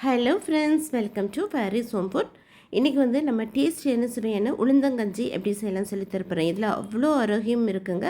hello friends welcome to Paris home food இன்றைக்கி வந்து நம்ம டேஸ்ட் என்ன சுவையான உளுந்தங்கஞ்சி எப்படி செய்யலாம் சொல்லி தரப்போகிறேன் இதில் அவ்வளோ ஆரோக்கியம் இருக்குங்க.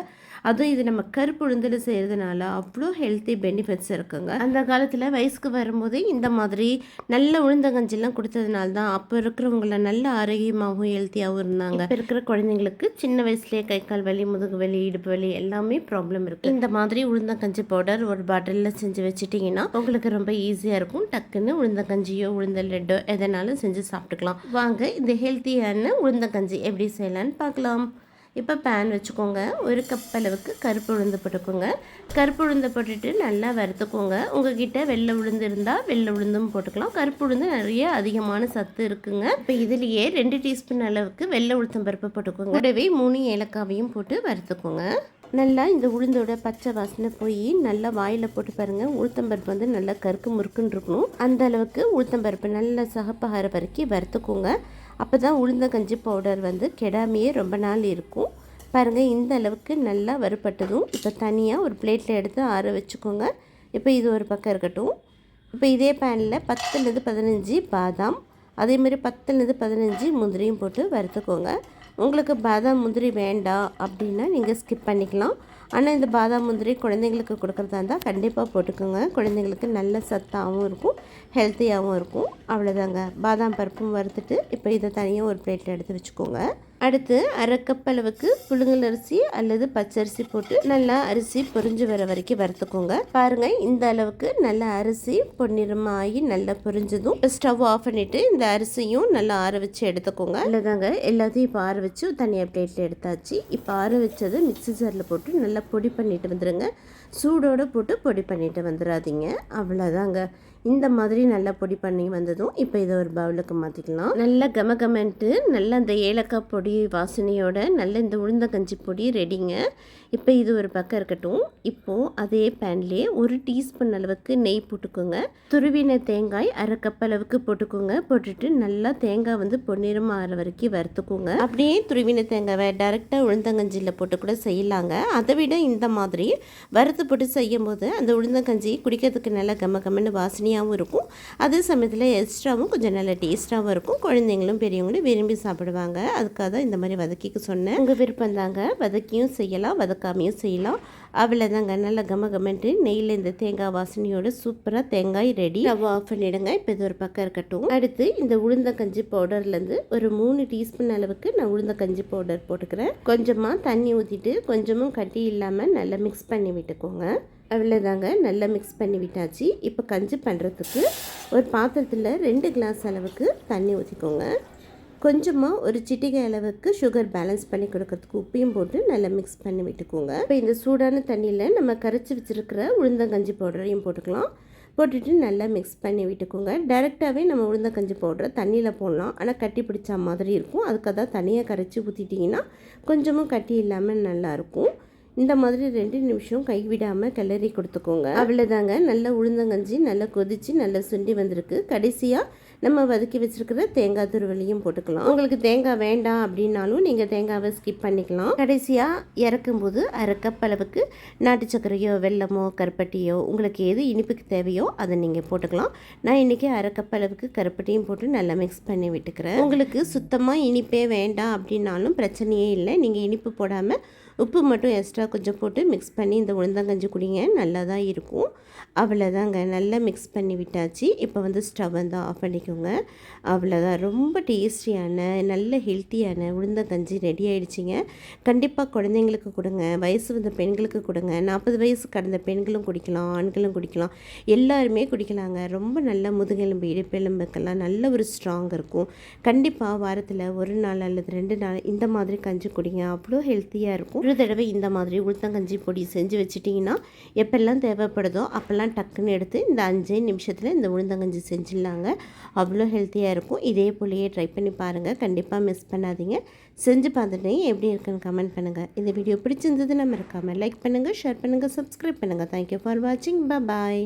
அதுவும் இது நம்ம கருப்பு உளுந்தில் செய்கிறதுனால அவ்வளோ ஹெல்த்தி பெனிஃபிட்ஸ் இருக்குங்க. அந்த காலத்தில் வயசுக்கு வரும்போது இந்த மாதிரி நல்ல உளுந்தங்கஞ்சிலாம் கொடுத்ததுனால தான் அப்போ இருக்கிறவங்கள நல்ல ஆரோக்கியமாகவும் ஹெல்த்தியாகவும் இருந்தாங்க. இப்போ இருக்கிற குழந்தைங்களுக்கு சின்ன வயசுலேயே கை கால் வலி முதுகு வலி இடுப்பு வலி எல்லாமே ப்ராப்ளம் இருக்குது இந்த மாதிரி உளுந்தங்கஞ்சி பவுடர் ஒரு பாட்டிலில் செஞ்சு வச்சுட்டிங்கன்னா உங்களுக்கு ரொம்ப ஈஸியாக இருக்கும். டக்குன்னு உளுந்தங்கஞ்சியோ உளுந்த லட்டோ எதனாலும் செஞ்சு சாப்பிட்டுக்கலாம். வாங்க இந்த ஹெல்த்தியான உளுந்தங்கஞ்சி எப்படி செய்யலான்னு பார்க்கலாம். இப்போ பேன் வச்சுக்கோங்க. ஒரு கப் அளவுக்கு கருப்பு உளுந்து போட்டுக்கோங்க. கருப்பு உளுந்து போட்டுட்டு நல்லா வறுத்துக்கோங்க. உங்ககிட்ட வெள்ளை உளுந்து இருந்தால் வெள்ளை உளுந்தும் போட்டுக்கலாம். கருப்பு உளுந்து நிறைய அதிகமான சத்து இருக்குங்க. இப்போ இதுலேயே ரெண்டு டீஸ்பூன் அளவுக்கு வெள்ளை உளுத்தம் பருப்பு போட்டுக்கோங்க. கூடவே மூணு ஏலக்காவையும் போட்டு வறுத்துக்கோங்க. நல்லா இந்த உளுந்தோட பச்சை வாசனை போய் நல்லா வாயில் போட்டு பாருங்கள் உளுத்தம்பருப்பு வந்து நல்லா கருக்கு முறுக்குன்னு இருக்கணும். அந்த அளவுக்கு உளுத்தம்பருப்பு நல்லா சகப்பகார வரைக்கும் வறுத்துக்கோங்க. அப்போ தான் உளுந்த கஞ்சி பவுடர் வந்து கெடாமையே ரொம்ப நாள் இருக்கும். பாருங்கள் இந்த அளவுக்கு நல்லா வறுப்பட்டதும் இப்போ தனியாக ஒரு பிளேட்டில் எடுத்து ஆற வச்சுக்கோங்க. இப்போ இது ஒரு பக்கம் இருக்கட்டும். இப்போ இதே பேனில் பத்துலேருந்து பதினஞ்சு பாதாம் அதேமாதிரி பத்துலேருந்து பதினஞ்சு முந்திரியும் போட்டு வறுத்துக்கோங்க. உங்களுக்கு பாதாம் முந்திரி வேண்டாம் அப்படின்னா நீங்கள் ஸ்கிப் பண்ணிக்கலாம். ஆனால் இந்த பாதாம் முந்திரி குழந்தைங்களுக்கு கொடுக்குறதா இருந்தால் கண்டிப்பாக போட்டுக்கோங்க. குழந்தைங்களுக்கு நல்ல சத்தாகவும் இருக்கும் ஹெல்த்தியாகவும் இருக்கும். அவ்வளோதாங்க பாதாம் பருப்பும் வறுத்துட்டு இப்போ இதை தனியாக ஒரு பிளேட்டில் எடுத்து வச்சுக்கோங்க. அடுத்து அரைக்கப்பளவுக்கு அளவுக்கு புழுங்கல் அரிசி அல்லது பச்சரிசி போட்டு நல்லா அரிசி பொரிஞ்சு வர வரைக்கும் வறுத்துக்கோங்க. பாருங்க இந்த அளவுக்கு நல்லா அரிசி பொன்னிறமாகி நல்லா பொரிஞ்சதும் ஸ்டவ் ஆஃப் பண்ணிட்டு இந்த அரிசியும் நல்லா ஆற வச்சு எடுத்துக்கோங்க. இல்லைதாங்க எல்லாத்தையும் இப்போ ஆற வச்சு தனியாக பிளேட்டில் எடுத்தாச்சு. இப்போ ஆற வச்சது மிக்சி ஜாரில் போட்டு நல்லா பொடி பண்ணிட்டு வந்துடுங்க சூடோடு போட்டு பொடி பண்ணிட்டு வந்துடாதீங்க அவ்வளோதாங்க இந்த மாதிரி நல்லா பொடி பண்ணி வந்ததும் இப்போ இதை ஒரு பவுலுக்கு மாற்றிக்கலாம் நல்லா கம கமன்ட்டு நல்ல அந்த ஏலக்காய் பொடி வாசனையோட நல்ல இந்த உளுந்த கஞ்சி பொடி ரெடிங்க. இப்போ இது ஒரு பக்கம் இருக்கட்டும். இப்போது அதே பேன்லேயே ஒரு டீஸ்பூன் அளவுக்கு நெய் போட்டுக்கோங்க. துருவின தேங்காய் அரை கப் அளவுக்கு போட்டுக்கோங்க. போட்டுட்டு நல்லா தேங்காய் வந்து பொன்னிறம் ஆற வரைக்கும் வறுத்துக்கோங்க. அப்படியே துருவின தேங்காவை டேரெக்டாக உளுந்தங்கஞ்சியில் போட்டு கூட செய்யலாங்க. அதை விட இந்த மாதிரி வறுத்து போட்டு செய்யும் போது அந்த உளுந்தங்கஞ்சி குடிக்கிறதுக்கு நல்லா கம்ம கம்மன்னு வாசனையாகவும் இருக்கும். அதே சமயத்தில் எக்ஸ்ட்ராவும் கொஞ்சம் நல்ல டேஸ்ட்டாகவும் இருக்கும். குழந்தைங்களும் பெரியவங்களும் விரும்பி சாப்பிடுவாங்க. அதுக்காக தான் இந்த மாதிரி வதக்கிக்க சொன்னேன். உங்கள் விருப்பம் தாங்க. வதக்கியும் செய்யலாம் வதக்க வதக்காமையும் செய்யலாம். அவ்வளோதாங்க நல்லா கம கமெண்ட்டு நெய்யில் இந்த தேங்காய் வாசனையோட சூப்பராக தேங்காய் ரெடி ஸ்டவ் ஆஃப் பண்ணிவிடுங்க இப்போ இது ஒரு பக்கம் இருக்கட்டும். அடுத்து இந்த உளுந்த கஞ்சி பவுடர்லேருந்து ஒரு மூணு டீஸ்பூன் அளவுக்கு நான் உளுந்த கஞ்சி பவுடர் போட்டுக்கிறேன். கொஞ்சமாக தண்ணி ஊற்றிட்டு கொஞ்சமும் கட்டி இல்லாமல் நல்லா மிக்ஸ் பண்ணி விட்டுக்கோங்க. அவ்வளோதாங்க நல்லா மிக்ஸ் பண்ணி விட்டாச்சு. இப்போ கஞ்சி பண்ணுறதுக்கு ஒரு பாத்திரத்தில் ரெண்டு கிளாஸ் அளவுக்கு தண்ணி ஊற்றிக்கோங்க கொஞ்சமாக ஒரு சிட்டிகை அளவுக்கு சுகர் பேலன்ஸ் பண்ணி கொடுக்கறதுக்கு உப்பையும் போட்டு நல்லா மிக்ஸ் பண்ணி விட்டுக்கோங்க. இப்போ இந்த சூடான தண்ணியில் நம்ம கரைச்சி வச்சுருக்கிற உளுந்தங்கஞ்சி பவுடரையும் போட்டுக்கலாம். போட்டுட்டு நல்லா மிக்ஸ் பண்ணி விட்டுக்கோங்க. டேரெக்டாகவே நம்ம உளுந்தங்கஞ்சி பவுடரை தண்ணியில் போடலாம். ஆனால் கட்டி பிடிச்ச மாதிரி இருக்கும். அதுக்காக தான் தனியாக கரைச்சி ஊற்றிட்டிங்கன்னா கொஞ்சமும் கட்டி இல்லாமல் நல்லாயிருக்கும் இந்த மாதிரி ரெண்டு நிமிஷம் கைவிடாமல் கிளறி கொடுத்துக்கோங்க. அவ்வளோதாங்க நல்லா உளுந்தங்கஞ்சி நல்லா கொதித்து நல்லா சுண்டி வந்திருக்கு. கடைசியாக நம்ம வதக்கி வச்சுருக்கிற தேங்காய் துருவலையும் போட்டுக்கலாம். உங்களுக்கு தேங்காய் வேண்டாம் அப்படின்னாலும் நீங்கள் தேங்காவை ஸ்கிப் பண்ணிக்கலாம். கடைசியாக இறக்கும்போது அரை கப் அளவுக்கு நாட்டு சர்க்கரையோ வெள்ளமோ கருப்பட்டியோ உங்களுக்கு எது இனிப்புக்கு தேவையோ அதை நீங்கள் போட்டுக்கலாம். நான் இன்றைக்கி அரை கப் அளவுக்கு கருப்பட்டியும் போட்டு நல்லா மிக்ஸ் பண்ணி விட்டுக்கிறேன். உங்களுக்கு சுத்தமாக இனிப்பே வேண்டாம் அப்படின்னாலும் பிரச்சனையே இல்லை. நீங்கள் இனிப்பு போடாமல் உப்பு மட்டும் எக்ஸ்ட்ரா கொஞ்சம் போட்டு மிக்ஸ் பண்ணி இந்த உளுந்தங்கஞ்சி குடிங்க. நல்லா தான் இருக்கும். அவ்வளோதாங்க நல்லா மிக்ஸ் பண்ணி விட்டாச்சு. இப்போ வந்து ஸ்டவ் வந்து ஆஃப் பண்ணிக்கோங்க. அவ்வளோதான் ரொம்ப டேஸ்டியான நல்ல ஹெல்த்தியான உளுந்தங்கஞ்சி ரெடி ஆகிடுச்சிங்க கண்டிப்பாக குழந்தைங்களுக்கு கொடுங்க. வயசு வந்த பெண்களுக்கு கொடுங்க. நாற்பது வயசு கடந்த பெண்களும் குடிக்கலாம் ஆண்களும் குடிக்கலாம். எல்லாருமே குடிக்கலாங்க. ரொம்ப நல்ல முதுகெலும்பு இடுப்பெலும்புக்கெல்லாம் நல்ல ஒரு ஸ்ட்ராங் இருக்கும். கண்டிப்பாக வாரத்தில் ஒரு நாள் அல்லது ரெண்டு நாள் இந்த மாதிரி கஞ்சி குடிங்க. அவ்வளோ ஹெல்த்தியாக இருக்கும். ஒரு தடவை இந்த மாதிரி உளுத்தங்கஞ்சி பொடி செஞ்சு வச்சுட்டிங்கன்னா எப்பெல்லாம் தேவைப்படுதோ அப்போல்லாம் டக்குன்னு எடுத்து இந்த அஞ்சே நிமிஷத்தில் இந்த உளுந்தங்கஞ்சி செஞ்சிடலாங்க. அவ்வளோ ஹெல்த்தியாக இருக்கும். இதே போலேயே ட்ரை பண்ணி பாருங்கள் கண்டிப்பாக மிஸ் பண்ணாதீங்க. செஞ்சு பார்த்துட்டு எப்படி இருக்குன்னு கமெண்ட் பண்ணுங்கள் இந்த வீடியோ பிடிச்சிருந்தது நம்ம இருக்காமல் லைக் பண்ணுங்கள் ஷேர் பண்ணுங்கள் சப்ஸ்கிரைப் பண்ணுங்கள் தேங்க்யூ ஃபார் வாட்சிங் பாய்